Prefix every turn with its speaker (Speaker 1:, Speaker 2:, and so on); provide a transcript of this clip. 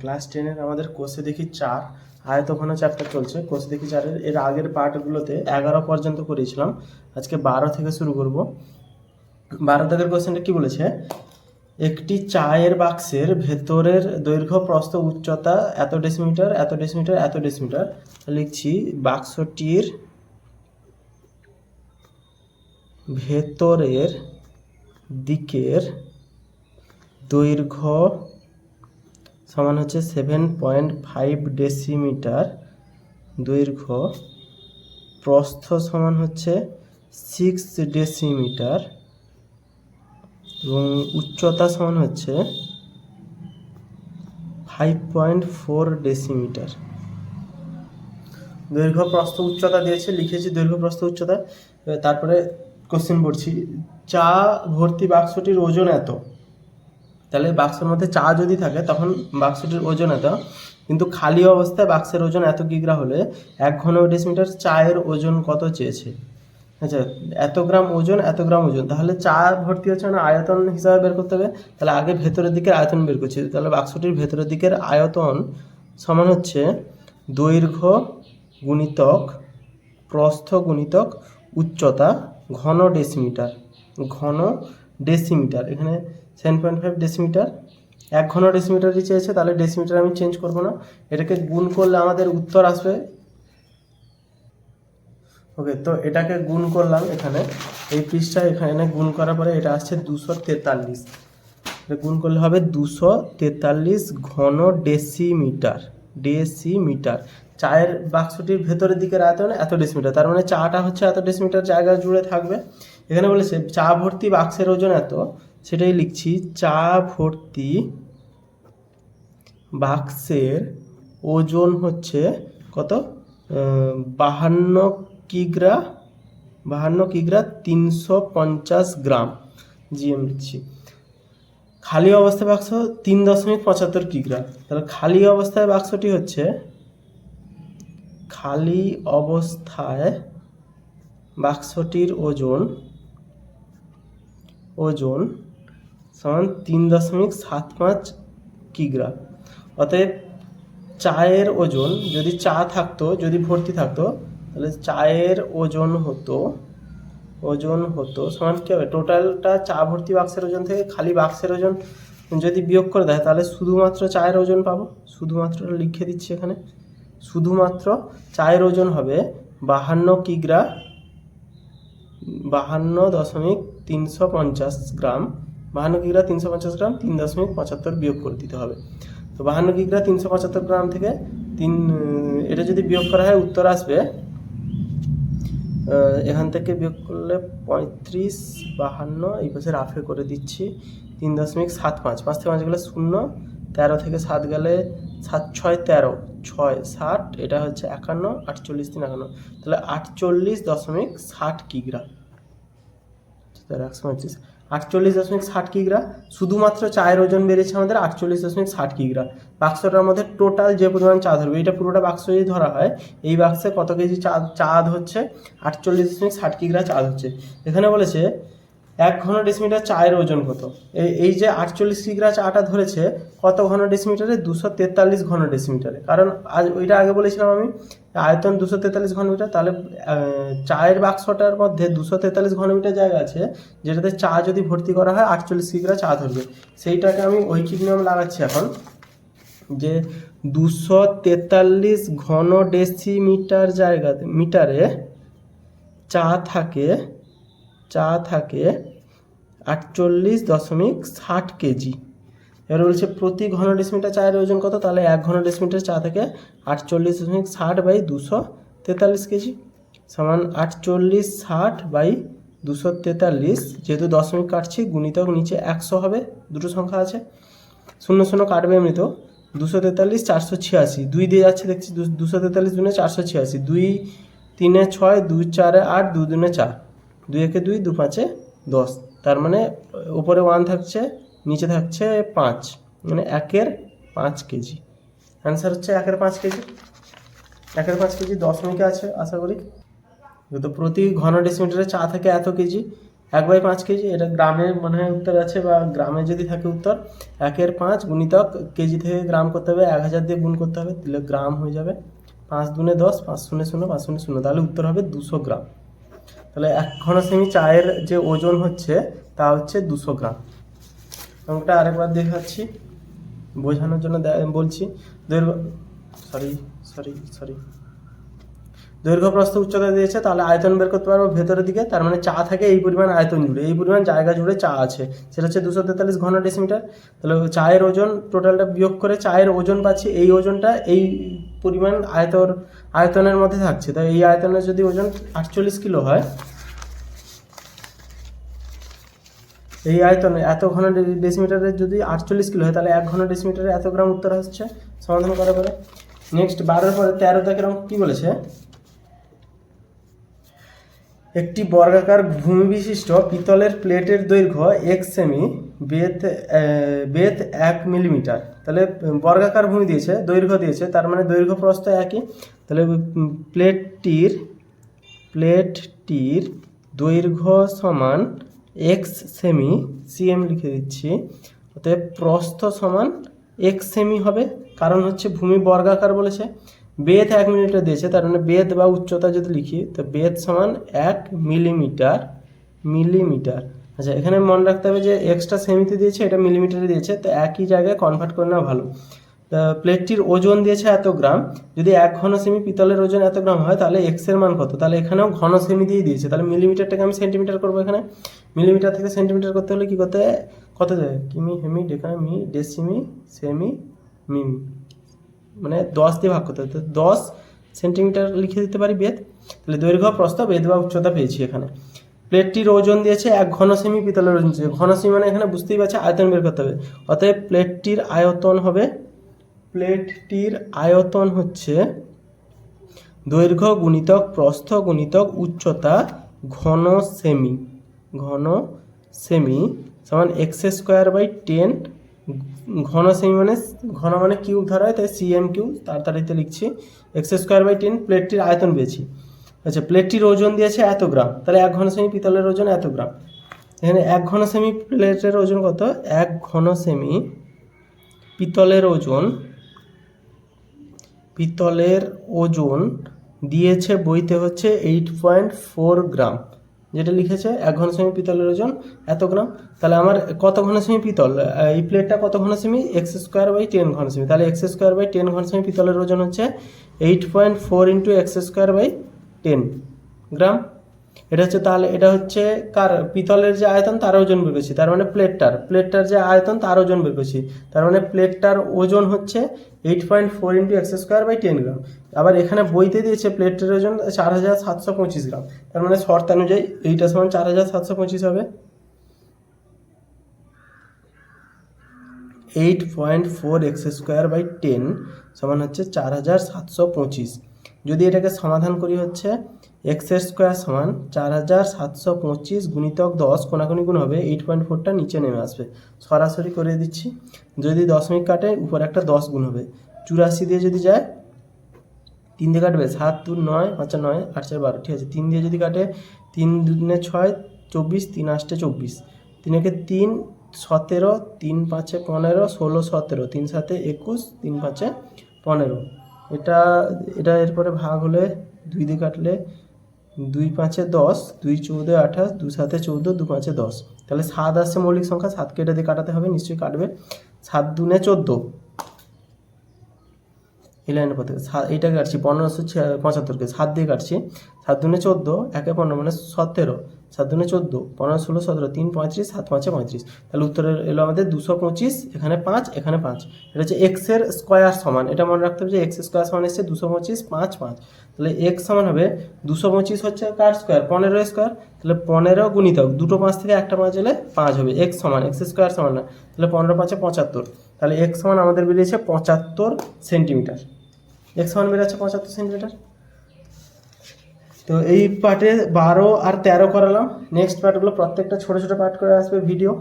Speaker 1: Class টেনের আমাদের কোষে দেখি চার আয়তঘন চ্যাপ্টার চলছে। কোষে দেখি চারের, এর আগের পার্টগুলোতে এগারো পর্যন্ত করেছিলাম আজকে বারো থেকে শুরু করব। বারো দাগের কোশ্চেনটা কি বলেছে? একটি চায়ের বাক্সের ভেতরের দৈর্ঘ্য, প্রস্থ, উচ্চতা এত ডেসিমিটার এত ডেসিমিটার এত ডেসিমিটার। লিখছি, বাক্সটির ভেতরের দিকের দৈর্ঘ্য সমান হচ্ছে সেভেন পয়েন্ট ফাইভ ডেসিমিটার দৈর্ঘ্য। প্রস্থ সমান হচ্ছে সিক্স ডেসিমিটার এবং উচ্চতা সমান হচ্ছে ফাইভ পয়েন্ট ফোর ডেসিমিটার দৈর্ঘ্য, প্রস্থ, উচ্চতা দিয়েছে, লিখেছি দৈর্ঘ্য, প্রস্থ, উচ্চতা। তারপরে কোশ্চেন পড়ছি, চা ভর্তি বাক্সটির ওজন এত? তাহলে বাক্সের মধ্যে চা যদি থাকে, তখন বাক্সটির ওজন এত। কিন্তু খালি অবস্থায় বাক্সের ওজন এত কিগ্রা হলে এক ঘন ডেসিমিটার চায়ের ওজন কত চেয়েছে? আচ্ছা এত গ্রাম ওজন, এত গ্রাম ওজন। তাহলে চা ভর্তি হচ্ছে না, আয়তন হিসাবে বের করতে হবে। তাহলে আগে ভেতরের দিকের আয়তন বের করছি। তাহলে বাক্সটির ভেতরের দিকের আয়তন সমান হচ্ছে দৈর্ঘ্য গুণিতক, প্রস্থ গুণিতক উচ্চতা ঘন ডেসিমিটার ঘন ডেসিমিটার এখানে সেভেন পয়েন্ট ফাইভ ডেসিমিটার এক ঘন ডেসিমিটারই চেয়েছে তাহলে ডেসিমিটার আমি চেঞ্জ করব না। এটাকে গুণ করলে আমাদের উত্তর আসবে। ওকে তো এটাকে গুণ করলাম এখানে। এই পৃষ্ঠা এখানে গুণ করার পরে এটা আসছে দুশো তেতাল্লিশ। গুণ করলে হবে দুশো তেতাল্লিশ ঘন ডেসিমিটার ডেসিমিটার চায়ের বাক্সটির ভেতরের দিকের আয়তন এত ডেসিমিটার তার মানে চাটা হচ্ছে এত ডেসিমিটার জায়গা জুড়ে থাকবে। এখানে বলেছে চা ভর্তি বাক্সের ওজন এত সেটাই লিখছি, চা ভর্তি বাক্সের ওজন হচ্ছে কত? বাহান্ন কিগ্রা বাহান্ন কিগ্রা তিনশো পঞ্চাশ গ্রাম, জিএম লিখছি। খালি অবস্থায় বাক্স তিন দশমিক পঁচাত্তর কিগ্রা। তাহলে খালি অবস্থায় বাক্সটি হচ্ছে খালি অবস্থায় বাক্সটির ওজন ওজন সমান তিন দশমিক সাত পাঁচ কিগ্রা। অতএব চায়ের ওজন যদি চা থাকতো, যদি ভর্তি থাকতো, তাহলে চায়ের ওজন হতো ওজন হতো সমান কী হবে? টোটালটা চা ভর্তি বাক্সের ওজন থেকে খালি বাক্সের ওজন যদি বিয়োগ করে দেয়, তাহলে শুধুমাত্র চায়ের ওজন পাবো। শুধুমাত্র লিখে দিচ্ছি এখানে। শুধুমাত্র চায়ের ওজন হবে বাহান্ন কিগ্রা, বাহান্ন দশমিক তিনশো পঞ্চাশ গ্রাম। বাহান্ন কিগ্রা তিনশো পঞ্চাশ গ্রাম তিন দশমিক পঁচাত্তর বিয়োগ করে দিতে হবে। তো বাহান্ন কিগ্রা তিনশো পঁচাত্তর গ্রাম থেকে তিন এটা যদি বিয়োগ করা হয়, উত্তর আসবে এখান থেকে বিয়োগ করলে পঁয়ত্রিশ বাহান্ন, এই পাশে রাফে করে দিচ্ছি, তিন দশমিক সাত পাঁচ। পাঁচ থেকে পাঁচ গেলে শূন্য, তেরো থেকে সাত গেলে সাত, ছয়, তেরো, ছয় ষাট এটা হচ্ছে একান্ন, আটচল্লিশ, তিন, একান্ন। তাহলে আটচল্লিশ দশমিক ষাট কিগ্রা। একশো পঁচিশ আটচল্লিশ দশমিক ষাট কিগ্রা। শুধুমাত্র চায়ের ওজন বেড়েছে আমাদের আটচল্লিশ দশমিক ষাট কিগ্রা। বাক্সটার মধ্যে টোটাল যে পরিমাণ চা ধরবে, এটা পুরোটা বাক্স যদি ধরা হয়। এই বাক্সে কত কেজি চা চাঁদ হচ্ছে? আটচল্লিশ দশমিক ষাট কিগ্রা চাঁদ হচ্ছে। এখানে বলেছে, এক ঘন ডেসিমিটার চায়ের ওজন কত? এই এই যে আটচল্লিশ কিগ্রা চাটা ধরেছে, কত ঘন ডেসিমিটারে দুশো তেতাল্লিশ ঘন ডেসিমিটারে কারণ আজ ওইটা আগে বলেছিলাম আমি আয়তন দুশো তেতাল্লিশ ঘনমিটার, তাহলে চায়ের বাক্সটার মধ্যে দুশো তেতাল্লিশ ঘনমিটার জায়গা আছে, যেটাতে চা যদি ভর্তি করা হয়, আটচল্লিশ কিগ্রা চা ধরবে। সেইটাকে আমি ঐকিক নিয়ম লাগাচ্ছি এখন, যে দুশো তেতাল্লিশ ঘন ডেসিমিটার জায়গাতে, মিটারে চা থাকে চা থাকে আটচল্লিশ দশমিক ষাট কেজি। এবার বলছে, প্রতি ঘন ডেসিমিটার চায়ের ওজন কত? তাহলে এক ঘন ডেসিমিটার চা থেকে আটচল্লিশ দশমিক ষাট বাই দুশো তেতাল্লিশ কেজি। সমান আটচল্লিশ ষাট বাই দুশো তেতাল্লিশ। যেহেতু দশমিক কাটছি, গুণিতক নিচে একশো হবে, দুটো সংখ্যা আছে। শূন্য শূন্য কাটবে এমনিতেও দুশো তেতাল্লিশ চারশো ছিয়াশি। দুই দিয়ে যাচ্ছে, দেখছি দুশো তেতাল্লিশ দুনে চারশো ছিয়াশি। দুই তিনে ছয়, দুই চারে আট, দুই দুনে চার। দুই একে দুই, দু পাঁচে দশ। তার মানে ওপরে ওয়ান থাকছে নিচে থাকছে পাঁচ মানে একের পাঁচ কেজি। অ্যান্সার হচ্ছে একের পাঁচ কেজি। একের পাঁচ কেজি দশমিকে আছে, আশা করি। তো প্রতি ঘন ডেসিমিটারে চা থেকে এত কেজি, এক বাই পাঁচ কেজি, এটা গ্রামে মনে হয় উত্তর আছে বা গ্রামে যদি থাকে উত্তর, একের পাঁচ গুণিতক কেজি থেকে গ্রাম করতে হবে, এক হাজার দিয়ে গুণ করতে হবে, দিলে গ্রাম হয়ে যাবে। পাঁচ দুনে দশ, পাঁচ শূন্য শূন্য, পাঁচ শূন্য শূন্য, তাহলে উত্তর হবে দুশো গ্রাম। তাহলে এক ঘন সেমি চায়ের যে ওজন হচ্ছে, তা হচ্ছে দুশো গ্রাম। অঙ্কটা আরেকবার দেখাচ্ছি। বোঝানোর জন্য বলছি, দৈর্ঘ্য সরি সরি সরি দৈর্ঘ্য প্রস্থ উচ্চতা দিয়েছে, তাহলে আয়তন বের করতে পারব ভেতরের দিকে। তার মানে চা থাকে এই পরিমাণ আয়তন জুড়ে। এই পরিমাণ জায়গা জুড়ে চা আছে। সেটা হচ্ছে দুশো তেতাল্লিশ ঘন ডেসিমিটার তাহলে চায়ের ওজন টোটালটা বিয়োগ করে চায়ের ওজন পাচ্ছি, এই ওজনটা এই পরিমাণ আয়তর আয়তনের মধ্যে থাকছে। তাই এই আয়তনের যদি ওজন আটচল্লিশ কিলো হয় এই আয়তনে এত ঘন ডে- ডেসিমিটারের যদি আটচল্লিশ কিলো হয়, তাহলে এক ঘন ডেসিমিটারে এত গ্রাম উত্তর আসছে? সমাধান করার পরে নেক্সট বারোর পরে তেরো দাগের কী বলেছে? একটি বর্গাকার ভূমি বিশিষ্ট পিতলের প্লেটের দৈর্ঘ্য এক সেমি বেত বেত এক মিলিমিটার তাহলে, বর্গাকার ভূমি দিয়েছে, দৈর্ঘ্য দিয়েছে, তার মানে দৈর্ঘ্য প্রস্থ একই। তাহলে প্লেটটির প্লেটটির দৈর্ঘ্য সমান এক্স সেমি সিএম লিখে দিচ্ছি। অতএব প্রস্থ সমান এক্স সেমি হবে। কারণ হচ্ছে ভূমি বর্গাকার বলেছে। বেদ এক মিলিমিটার দিয়েছে, তার মানে বেদ বা উচ্চতা যদি লিখি, তো বেদ সমান এক মিলিমিটার মিলিমিটার। আচ্ছা এখানে মনে রাখতে হবে যে এক্সট্রা সেমিতে দিয়েছে, এটা মিলিমিটারে দিয়েছে, তো একই জায়গায় কনভার্ট করে নেওয়া ভালো। প্লেটটির ওজন দিয়েছে এত গ্রাম, যদি এক ঘন সেমি পিতলের ওজন এত গ্রাম হয়, তাহলে এক্সের মান কত? তাহলে এখানেও ঘন সেমি দিয়ে দিয়েছে। তাহলে মিলিমিটারটাকে আমি সেন্টিমিটার করব এখানে। মিলিমিটার থেকে সেন্টিমিটার করতে হলে কি করতে কত যায় কিমি, হেমি, ডেকা, মি, ডেসিমি, সেমি, মিমি। মানে দশ দিয়ে ভাগ করতে হবে দশ সেন্টিমিটার লিখে দিতে পারি বেদ? তাহলে দৈর্ঘ্য, প্রস্থ, বেদ বা উচ্চতা পেয়েছি এখানে। প্লেটটির ওজন দিয়েছে এক ঘন সেমি, পিতলের ওজন দিয়েছে। ঘন সেমি মানে এখানে বুঝতেই পারছে, আয়তন বের করতে হবে। অতএব প্লেটটির আয়তন হবে, প্লেটটির আয়তন হচ্ছে দৈর্ঘ্য গুণিতক, প্রস্থ গুণিতক, উচ্চতা ঘন সেমি। ঘন সেমি সমান এক্স স্কোয়ার বাই টেন ঘন সেমি মানে ঘন মানে কিউব ধরা হয়, তাই সিএম কিউ তাড়াতাড়িতে লিখছি এক্স স্কোয়ার বাই টেন প্লেটটির আয়তন পেয়েছি। আচ্ছা প্লেটটির ওজন দিয়েছে এত গ্রাম, তাহলে এক ঘন সেমি পিতলের ওজন এত গ্রাম। এখানে এক ঘন সেমি প্লেটের ওজন কত? এক ঘন সেমি পিতলের ওজন পিতলের ওজন দিয়েছে বইতে হচ্ছে এইট পয়েন্ট ফোর গ্রাম। যেটা লিখেছে, এক ঘন সেমি পিতলের ওজন এত গ্রাম। তাহলে আমার কত ঘন সেমি পিতল এই প্লেটটা কত ঘন সেমি এক্স স্কোয়ার বাই টেন ঘন সেমি তাহলে এক্স স্কোয়ার বাই টেন ঘন সেমি পিতলের ওজন হচ্ছে eight point four into x square by ten gram. এটা হচ্ছে তাহলে, এটা হচ্ছে কার? পিতলের যে আয়তন, তার ওজন বের তার মানে প্লেটটার। প্লেটটার যে আয়তন, তার ওজন বের তার মানে প্লেটটার ওজন হচ্ছে eight point four into x square by ten gram আবার এখানে বইতে দিয়েছে প্লেটটার ওজন চার হাজার সাতশো পঁচিশ গ্রাম তার মানে শর্ত অনুযায়ী এইটা সমান চার হাজার সাতশো পঁচিশ হবে। Eight point four x square by ten সমান হচ্ছে চার হাজার সাতশো পঁচিশ। যদি এটাকে সমাধান করি হচ্ছে এক্স স্কোয়ার সমান চার হাজার সাতশো পঁচিশ গুণিতক দশ কোনাকুনি গুণ হবে এইট পয়েন্ট ফোরটা নিচে নেমে আসবে। সরাসরি করে দিচ্ছি। যদি দশমিক কাটে, উপরে একটা দশ গুণ হবে। চুরাশি দিয়ে যদি যায়, তিন দিয়ে কাটবে সাত দু নয়, পাঁচা নয়, আট চার বারো, ঠিক আছে। তিন দিয়ে যদি কাটে, তিন দুনে ছয়, চব্বিশ, তিন আষ্টে চব্বিশ। তিনেকে তিন, সতেরো, তিন পাঁচে পনেরো, ষোলো, সতেরো। তিন সাতে একুশ, তিন পাঁচে পনেরো। এটা এটা এরপরে ভাগ হলে, দুই দিয়ে কাটলে দুই পাঁচে দশ, দুই চৌদ্দ আঠাশ, দু সাতে চৌদ্দ, দু পাঁচে দশ। তাহলে সাত আসছে মৌলিক সংখ্যা সাতকে এটা দিয়ে কাটাতে হবে, নিশ্চয়ই কাটবে। সাত দুনে চোদ্দ। এই লাইনের পথে এইটা কাটছি, পনেরোশো পঁচাত্তরকে। সাত দিয়ে কাটছি। সাত দুনে চোদ্দ, একে পনেরো মানে সতেরো। সাত দুনে চোদ্দ, পনেরো, ষোলো, সতেরো, তিন, পঁয়ত্রিশ, সাত, পাঁচে পঁয়ত্রিশ। তাহলে উত্তরে এলো আমাদের দুশো পঁচিশ, এখানে পাঁচ এখানে পাঁচ। এটা হচ্ছে এক্সের স্কোয়ার সমান। এটা মনে রাখতে হবে যে এক্স স্কোয়ার সমান এসছে দুশো পঁচিশ, পাঁচ পাঁচ। তাহলে এক্স সমান হবে দুশো পঁচিশ হচ্ছে কার স্কোয়ার পনেরো স্কোয়ার তাহলে পনেরো গুণিতক দুটো পাঁচ থেকে একটা পাঁচ এলে পাঁচ হবে। এক্স সমান এক্স স্কোয়ার সমান না। তাহলে পনেরো পাঁচে পঁচাত্তর। তাহলে এক্স সমান আমাদের বেরিয়েছে পঁচাত্তর সেন্টিমিটার এক্স সমান বেরোচ্ছে পঁচাত্তর সেন্টিমিটার তো এই পার্টে বারো আর তেরো করালাম। নেক্সট পার্টগুলো প্রত্যেকটা ছোটো ছোটো পার্ট করে আসবে ভিডিও